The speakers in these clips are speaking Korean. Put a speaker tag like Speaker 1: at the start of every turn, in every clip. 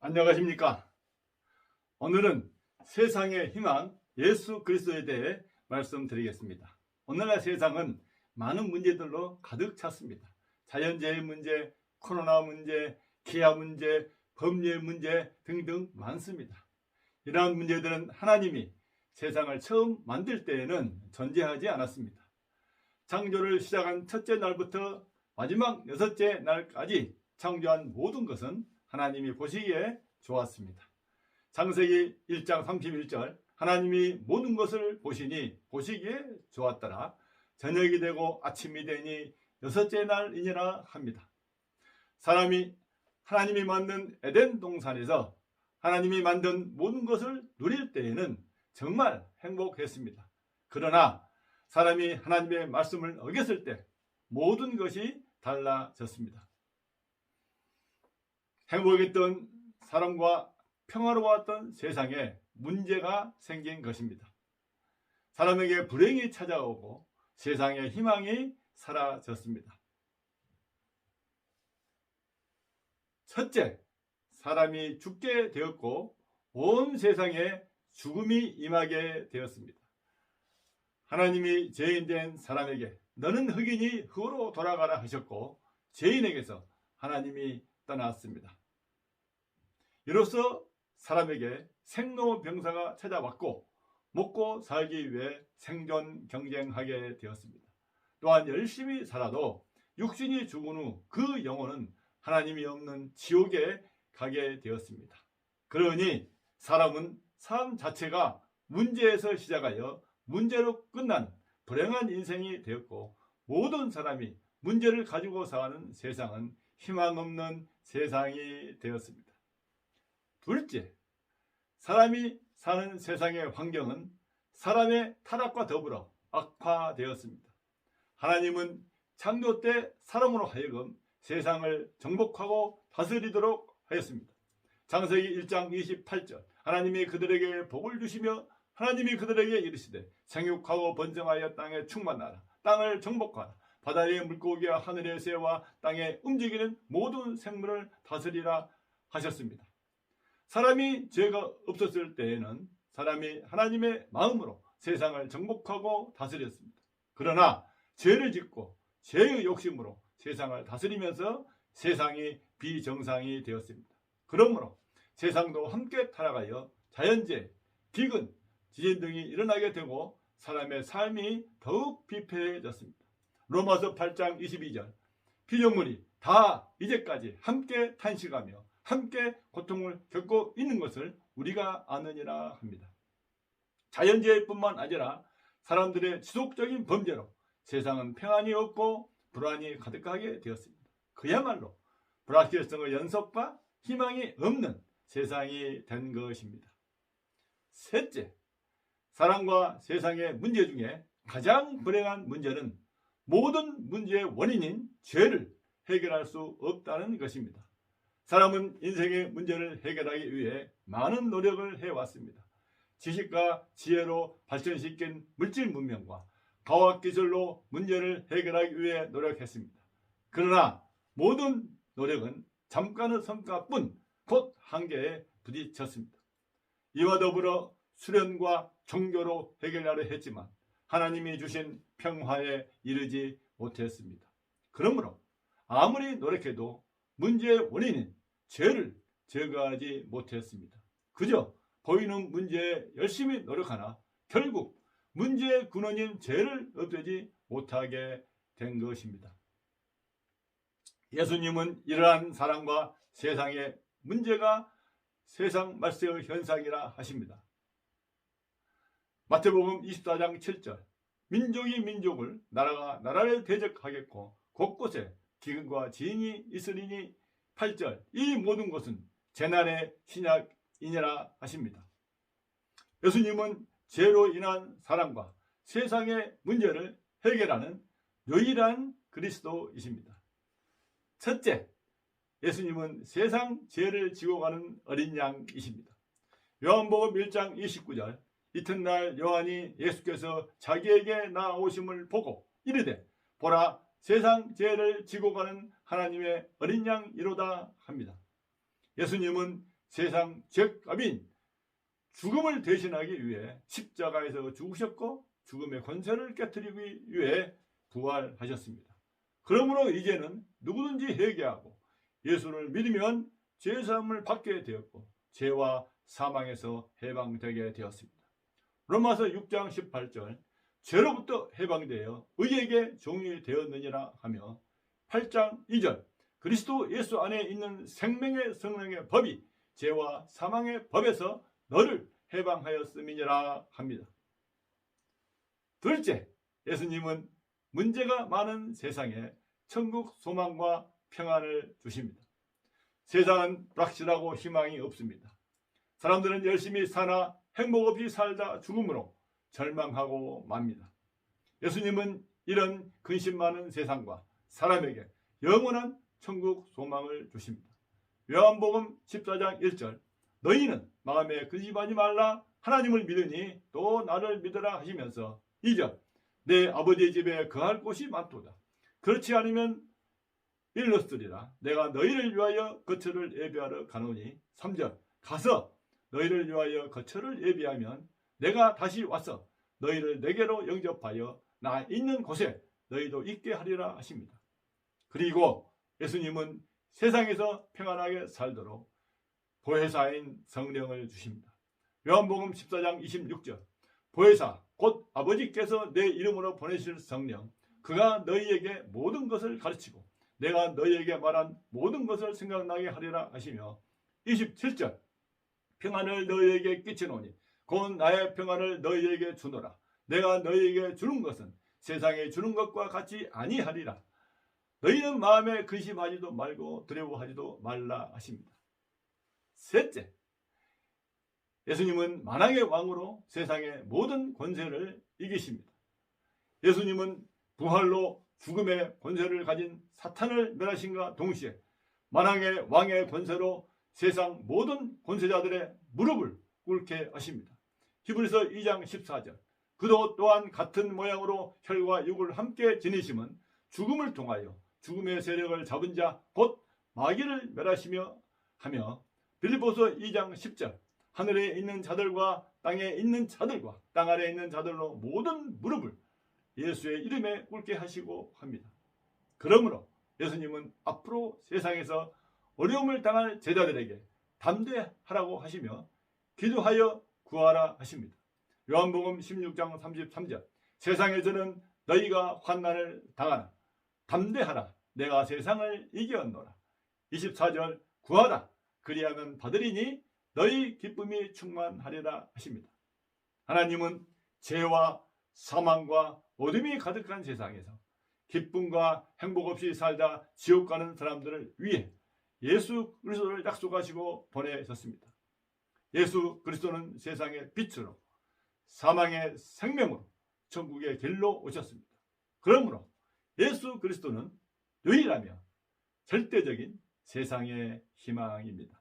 Speaker 1: 안녕하십니까? 오늘은 세상의 희망 예수 그리스도에 대해 말씀드리겠습니다. 오늘날 세상은 많은 문제들로 가득 찼습니다. 자연재해 문제, 코로나 문제, 기아 문제, 법률 문제 등등 많습니다. 이러한 문제들은 하나님이 세상을 처음 만들 때에는 존재하지 않았습니다. 창조를 시작한 첫째 날부터 마지막 여섯째 날까지 창조한 모든 것은 하나님이 보시기에 좋았습니다. 창세기 1장 31절 하나님이 모든 것을 보시니 보시기에 좋았더라. 저녁이 되고 아침이 되니 여섯째 날이니라 합니다. 사람이 하나님이 만든 에덴 동산에서 하나님이 만든 모든 것을 누릴 때에는 정말 행복했습니다. 그러나 사람이 하나님의 말씀을 어겼을 때 모든 것이 달라졌습니다. 행복했던 사람과 평화로웠던 세상에 문제가 생긴 것입니다. 사람에게 불행이 찾아오고 세상에 희망이 사라졌습니다. 첫째, 사람이 죽게 되었고 온 세상에 죽음이 임하게 되었습니다. 하나님이 죄인된 사람에게 너는 흑인이 흑으로 돌아가라 하셨고 죄인에게서 하나님이 떠났습니다. 이로써 사람에게 생로병사가 찾아왔고 먹고 살기 위해 생존 경쟁하게 되었습니다. 또한 열심히 살아도 육신이 죽은 후 그 영혼은 하나님이 없는 지옥에 가게 되었습니다. 그러니 사람은 삶 자체가 문제에서 시작하여 문제로 끝난 불행한 인생이 되었고 모든 사람이 문제를 가지고 사는 세상은 희망 없는 세상이 되었습니다. 둘째, 사람이 사는 세상의 환경은 사람의 타락과 더불어 악화되었습니다. 하나님은 창조 때 사람으로 하여금 세상을 정복하고 다스리도록 하였습니다. 창세기 1장 28절 하나님이 그들에게 복을 주시며 하나님이 그들에게 이르시되 생육하고 번성하여 땅에 충만하라 땅을 정복하라 바다의 물고기와 하늘의 새와 땅에 움직이는 모든 생물을 다스리라 하셨습니다. 사람이 죄가 없었을 때에는 사람이 하나님의 마음으로 세상을 정복하고 다스렸습니다. 그러나 죄를 짓고 죄의 욕심으로 세상을 다스리면서 세상이 비정상이 되었습니다. 그러므로 세상도 함께 타락하여 자연재해, 기근, 지진 등이 일어나게 되고 사람의 삶이 더욱 비폐해졌습니다. 로마서 8장 22절 피조물이 다 이제까지 함께 탄식하며 함께 고통을 겪고 있는 것을 우리가 아느니라 합니다. 자연재해뿐만 아니라 사람들의 지속적인 범죄로 세상은 평안이 없고 불안이 가득하게 되었습니다. 그야말로 불확실성의 연속과 희망이 없는 세상이 된 것입니다. 셋째, 사람과 세상의 문제 중에 가장 불행한 문제는 모든 문제의 원인인 죄를 해결할 수 없다는 것입니다. 사람은 인생의 문제를 해결하기 위해 많은 노력을 해왔습니다. 지식과 지혜로 발전시킨 물질 문명과 과학 기술로 문제를 해결하기 위해 노력했습니다. 그러나 모든 노력은 잠깐의 성과뿐 곧 한계에 부딪혔습니다. 이와 더불어 수련과 종교로 해결하려 했지만 하나님이 주신 평화에 이르지 못했습니다. 그러므로 아무리 노력해도 문제의 원인인 죄를 제거하지 못했습니다. 그저 보이는 문제에 열심히 노력하나 결국 문제의 근원인 죄를 없애지 못하게 된 것입니다. 예수님은 이러한 사랑과 세상의 문제가 세상 말세의 현상이라 하십니다. 마태복음 24장 7절 민족이 민족을 나라가 나라를 대적하겠고 곳곳에 기근과 지인이 있으리니 8절 이 모든 것은 재난의 신약이니라 하십니다. 예수님은 죄로 인한 사람과 세상의 문제를 해결하는 유일한 그리스도이십니다. 첫째, 예수님은 세상 죄를 지고 가는 어린 양이십니다. 요한복음 1장 29절 이튿날 요한이 예수께서 자기에게 나오심을 보고 이르되 보라 세상 죄를 지고 가는 하나님의 어린 양이로다 합니다. 예수님은 세상 죄값인 죽음을 대신하기 위해 십자가에서 죽으셨고 죽음의 권세를 깨뜨리기 위해 부활하셨습니다. 그러므로 이제는 누구든지 회개하고 예수를 믿으면 죄사함을 받게 되었고 죄와 사망에서 해방되게 되었습니다. 로마서 6장 18절 죄로부터 해방되어 의에게 종이 되었느니라 하며 8장 2절 그리스도 예수 안에 있는 생명의 성령의 법이 죄와 사망의 법에서 너를 해방하였음이니라 합니다. 둘째, 예수님은 문제가 많은 세상에 천국 소망과 평안을 주십니다. 세상은 불확실하고 희망이 없습니다. 사람들은 열심히 사나 행복 없이 살다 죽음으로 절망하고 맙니다. 예수님은 이런 근심 많은 세상과 사람에게 영원한 천국 소망을 주십니다. 요한복음 14장 1절 너희는 마음에 근심하지 말라 하나님을 믿으니 또 나를 믿으라 하시면서 2절 내 아버지의 집에 거할 곳이 많도다. 그렇지 않으면 일렀으리라. 내가 너희를 위하여 거처를 예비하러 가노니 3절 가서 너희를 위하여 거처를 예비하면 내가 다시 와서 너희를 내게로 영접하여 나 있는 곳에 너희도 있게 하리라 하십니다. 그리고 예수님은 세상에서 평안하게 살도록 보혜사인 성령을 주십니다. 요한복음 14장 26절 보혜사 곧 아버지께서 내 이름으로 보내실 성령 그가 너희에게 모든 것을 가르치고 내가 너희에게 말한 모든 것을 생각나게 하리라 하시며 27절 평안을 너희에게 끼치노니 곧 나의 평안을 너희에게 주노라. 내가 너희에게 주는 것은 세상에 주는 것과 같이 아니하리라. 너희는 마음에 근심하지도 말고 두려워하지도 말라 하십니다. 셋째 예수님은 만왕의 왕으로 세상의 모든 권세를 이기십니다. 예수님은 부활로 죽음의 권세를 가진 사탄을 멸하신과 동시에 만왕의 왕의 권세로 세상 모든 권세자들의 무릎을 꿇게 하십니다. 히브리서 2장 14절 그도 또한 같은 모양으로 혈과 육을 함께 지니심은 죽음을 통하여 죽음의 세력을 잡은 자 곧 마귀를 멸하시며 하며 빌리보서 2장 10절 하늘에 있는 자들과 땅에 있는 자들과 땅 아래에 있는 자들로 모든 무릎을 예수의 이름에 꿇게 하시고 합니다. 그러므로 예수님은 앞으로 세상에서 어려움을 당할 제자들에게 담대하라고 하시며 기도하여 구하라 하십니다. 요한복음 16장 33절. 세상에서는 너희가 환난을 당하나 담대하라. 내가 세상을 이겼노라. 24절. 구하라. 그리하면 받으리니 너희 기쁨이 충만하리라 하십니다. 하나님은 죄와 사망과 어둠이 가득한 세상에서 기쁨과 행복 없이 살다 지옥 가는 사람들을 위해 예수 그리스도를 약속하시고 보내셨습니다. 예수 그리스도는 세상의 빛으로 사망의 생명으로 천국의 길로 오셨습니다. 그러므로 예수 그리스도는 유일하며 절대적인 세상의 희망입니다.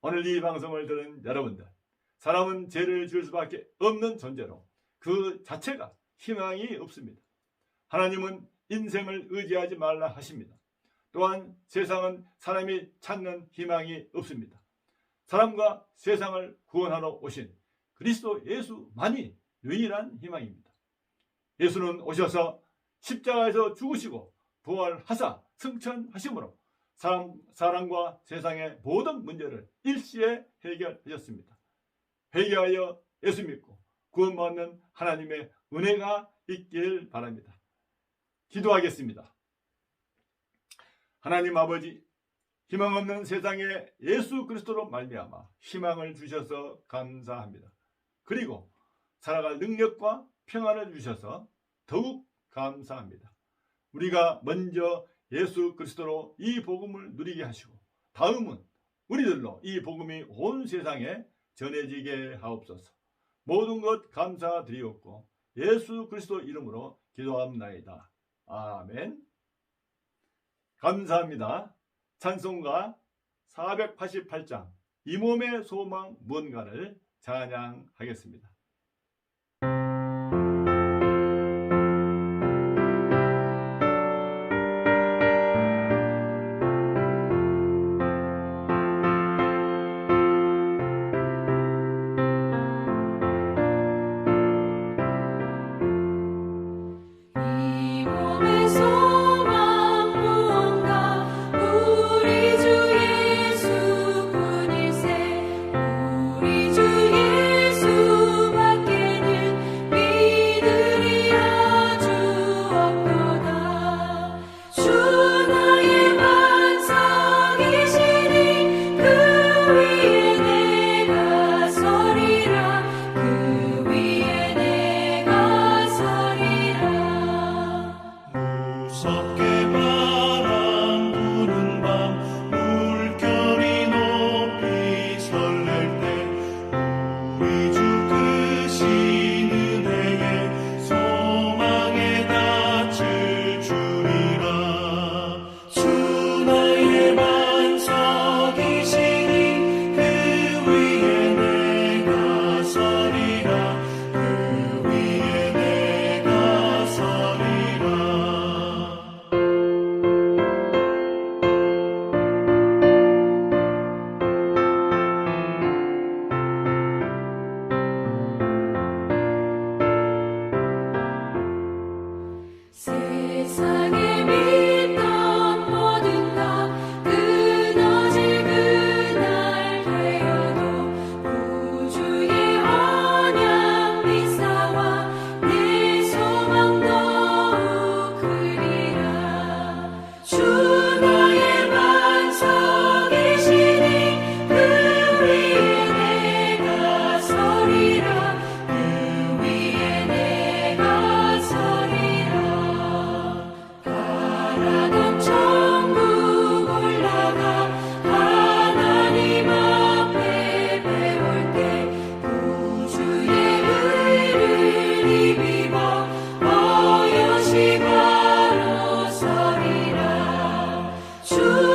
Speaker 1: 오늘 이 방송을 들은 여러분들, 사람은 죄를 지을 수밖에 없는 존재로 그 자체가 희망이 없습니다. 하나님은 인생을 의지하지 말라 하십니다. 또한 세상은 사람이 찾는 희망이 없습니다. 사람과 세상을 구원하러 오신 그리스도 예수만이 유일한 희망입니다. 예수는 오셔서 십자가에서 죽으시고 부활하사 승천하심으로 사람, 사람과 세상의 모든 문제를 일시에 해결하셨습니다. 회개하여 예수 믿고 구원받는 하나님의 은혜가 있길 바랍니다. 기도하겠습니다. 하나님 아버지 희망 없는 세상에 예수 그리스도로 말미암아 희망을 주셔서 감사합니다. 그리고 살아갈 능력과 평안을 주셔서 더욱 감사합니다. 우리가 먼저 예수 그리스도로 이 복음을 누리게 하시고 다음은 우리들로 이 복음이 온 세상에 전해지게 하옵소서. 모든 것 감사드리옵고 예수 그리스도 이름으로 기도합나이다. 아멘. 감사합니다. 찬송가 488장 이 몸의 소망 무언가를 찬양하겠습니다. Socket. to